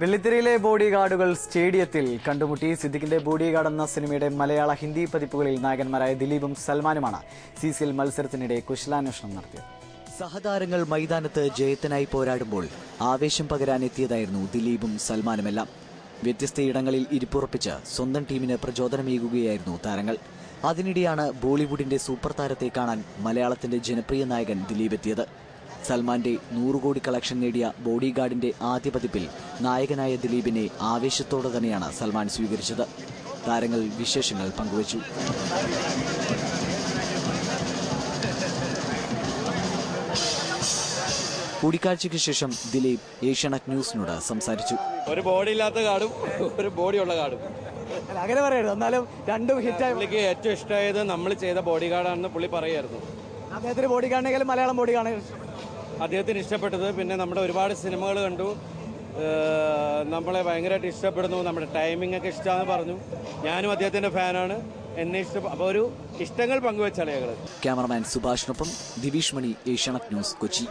വെള്ളിത്തിരയിലെ body ഗാർഡുകൾ സ്റ്റേഡിയത്തിൽ കണ്ടുമുട്ടി സിദ്ദിഖിന്റെ ബോഡി ഗാർഡ് എന്ന സിനിമയുടെ മലയാള ഹിന്ദി പതിപ്പുകളിൽ നായകന്മാരായ ദിലീപും സൽമാനുമാണ് സി സി എൽ മത്സരത്തിനിടെ കുശലാന്വേഷണം നടത്തിയത്. സഹതാരങ്ങൾ മൈതാനത്ത് ജയത്തിനായി പോരാടുമ്പോൾ ആവേശം പകരാനെത്തിയതായിരുന്നു ദിലീപും സൽമാനുമെല്ലാം. വ്യത്യസ്ത ഇടങ്ങളിൽ ഇരിപ്പുറപ്പിച്ച് സ്വന്തം ടീമിന് പ്രചോദനമേകുകയായിരുന്നു താരങ്ങൾ. അതിനിടെയാണ് ബോളിവുഡിന്റെ സൂപ്പർ താരത്തെ കാണാൻ മലയാളത്തിന്റെ ജനപ്രിയ നായകൻ ദിലീപ് എത്തിയത്. സൽമാന്റെ നൂറ് കോടി കളക്ഷൻ നേടിയ ബോഡി ഗാർഡിന്റെ ആദ്യ പതിപ്പിൽ നായകനായ ദിലീപിനെ ആവേശത്തോടെ തന്നെയാണ് സൽമാൻ സ്വീകരിച്ചത്. താരങ്ങൾ വിശേഷങ്ങൾ പങ്കുവച്ചു. കൂടിക്കാഴ്ചയ്ക്ക് ശേഷം ദിലീപ് ഏഷ്യാനെറ്റ് ന്യൂസിനോട് സംസാരിച്ചു. ഒരു ബോഡി ഇല്ലാത്ത കാടും ഒരു ബോഡി ഉള്ള കാടും അങ്ങനെ പറയരുത്. എന്നാലും രണ്ടും ഹിറ്റായി പുള്ളിക്ക് ഏറ്റവും ഇഷ്ടമായത് നമ്മൾ ചെയ്ത ബോഡി ഗാർഡാണെന്ന് പുള്ളി പറയായിരുന്നു അദ്ദേഹത്തിന് ബോഡി ഗാർഡിനെങ്കിലും മലയാളം ബോഡി ഗാർഡ് അദ്ദേഹത്തിന് ഇഷ്ടപ്പെട്ടത്. പിന്നെ നമ്മുടെ ഒരുപാട് സിനിമകൾ കണ്ടു. നമ്മളെ ഭയങ്കരമായിട്ട് ഇഷ്ടപ്പെടുന്നു. നമ്മുടെ ടൈമിംഗ് ഒക്കെ ഇഷ്ടമാണെന്ന് പറഞ്ഞു. ഞാനും അദ്ദേഹത്തിന്റെ ഫാനാണ്. എന്നെ ഇഷ്ടം അപ്പോൾ ഒരു ഇഷ്ടങ്ങൾ പങ്കുവെച്ചാണ് ഞങ്ങൾ ക്യാമറമാൻ സുഭാഷിനൊപ്പം ദിവീഷ് മണി ഏഷ്യാനെറ്റ് ന്യൂസ് കൊച്ചി.